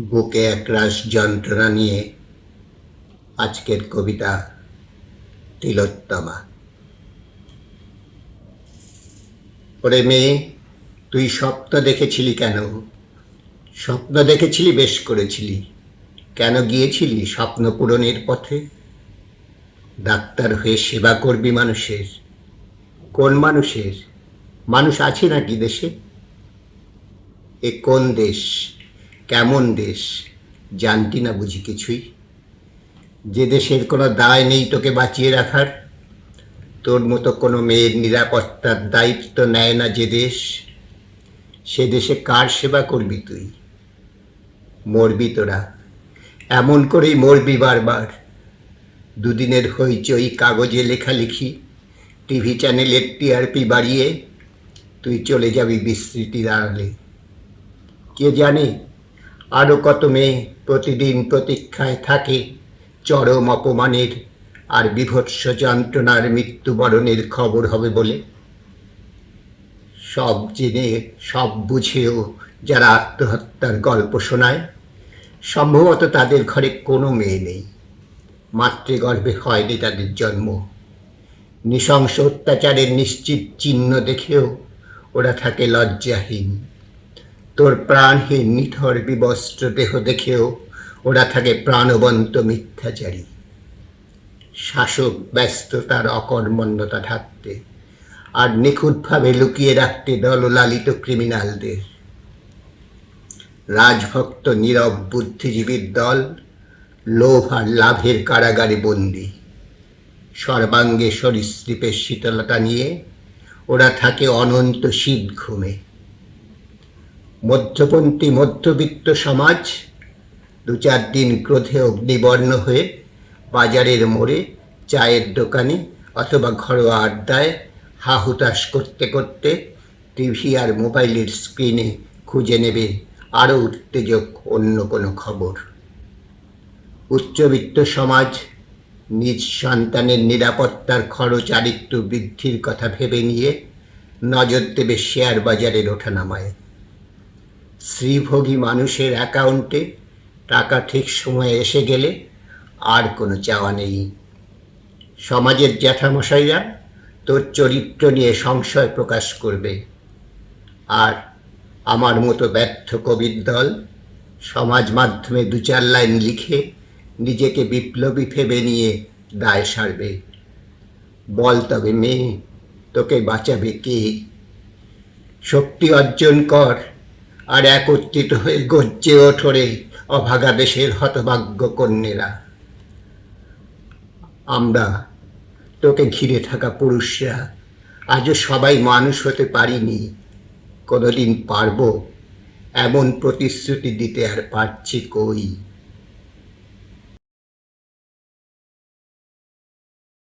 বুকে একরাশ যন্ত্রণা নিয়ে আজকের কবিতা তিলোত্তমা। ওরে মেয়ে, তুই স্বপ্ন দেখেছিলি কেন? স্বপ্ন দেখেছিলি, বেশ করেছিলি। কেন গিয়েছিলি স্বপ্ন পূরণের পথে? ডাক্তার হয়ে সেবা করবি মানুষের। কোন মানুষের? মানুষ আছে নাকি দেশে? এ কোন দেশ? কেমন দেশ, জানতি না বুঝি কিছুই? যে দেশের কোনো দায় নেই তোকে বাঁচিয়ে রাখার, তোর মতো কোনো মেয়ের নিরাপত্তার দায়িত্ব নেয় না যে দেশ, সে দেশে কার সেবা করবি তুই? মরবি তোরা। এমন করেই মরবি বারবার। দুদিনের হইচই, কাগজে লেখালেখি, টিভি চ্যানেলের টিআরপি বাড়িয়ে তুই চলে যাবি বিস্মৃতির আড়ালে। কে জানে আরও কত মেয়ে প্রতিদিন প্রতীক্ষায় থাকে? চরম অপমানের আর বিভৎস যন্ত্রণার মৃত্যুবরণের খবর হবে বলে। সব জেনে, সব বুঝেও যারা আত্মহত্যার গল্প শোনায়, সম্ভবত তাদের ঘরে কোনো মেয়ে নেই। মাতৃগর্ভে হয়নি তাদের জন্ম। নৃশংস অত্যাচারের নিশ্চিত চিহ্ন দেখেও ওরা থাকে লজ্জাহীন। তোর প্রাণহীন নিথর বিবস্ত্র দেহ দেখেও ওরা থাকে প্রাণবন্ত মিথ্যাচারী। শাসক ব্যস্ত তার অকর্মণ্যতা ঢাকতে আর নিখুঁতভাবে লুকিয়ে রাখতে দললালিত ক্রিমিনালদের। রাজভক্ত নীরব বুদ্ধিজীবীর দল লোভ আর লাভের কারাগারে বন্দী। সর্বাঙ্গে সরীসৃপের শীতলতা নিয়ে ওরা থাকে অনন্ত শীত ঘুমে মধ্যপন্থী মধ্যবিত্ত সমাজ দু চার দিন ক্রোধে অগ্নিবর্ণ হয়ে বাজারের মোড়ে চায়ের দোকানে অথবা ঘরোয়া আড্ডায় হা হুতাশ করতে করতে টিভি আর মোবাইলের স্ক্রিনে খুঁজে নেবে আরও উত্তেজক অন্য কোনো খবর। উচ্চবিত্ত সমাজ নিজ সন্তানের নিরাপত্তার খরচ আরেকটু বৃদ্ধির কথা ভেবে নিয়ে নজর দেবে শেয়ার বাজারের ওঠানামায়। শ্রীভোগী মানুষের অ্যাকাউন্টে টাকা ঠিক সময়ে এসে গেলে আর কোনো চাওয়া নেই। সমাজের জ্যাঠামশাইরা তোর চরিত্র নিয়ে সংশয় প্রকাশ করবে। আর আমার মতো ব্যর্থ কবির দল সমাজ মাধ্যমে দু চার লাইন লিখে নিজেকে বিপ্লবী ভেবে নিয়ে দায় সারবে। বল তবে মেয়ে, তোকে বাঁচাবে কে? শক্তি অর্জন কর। আর একত্রিত হয়ে গজ্জে ওঠরে অভাগা দেশের হতভাগ্য কন্যেরা। আমরা তোকে ঘিরে থাকা পুরুষরা আজও সবাই মানুষ হতে পারিনি। কোনোদিন পারব এমন প্রতিশ্রুতি দিতে আর পারছি কই?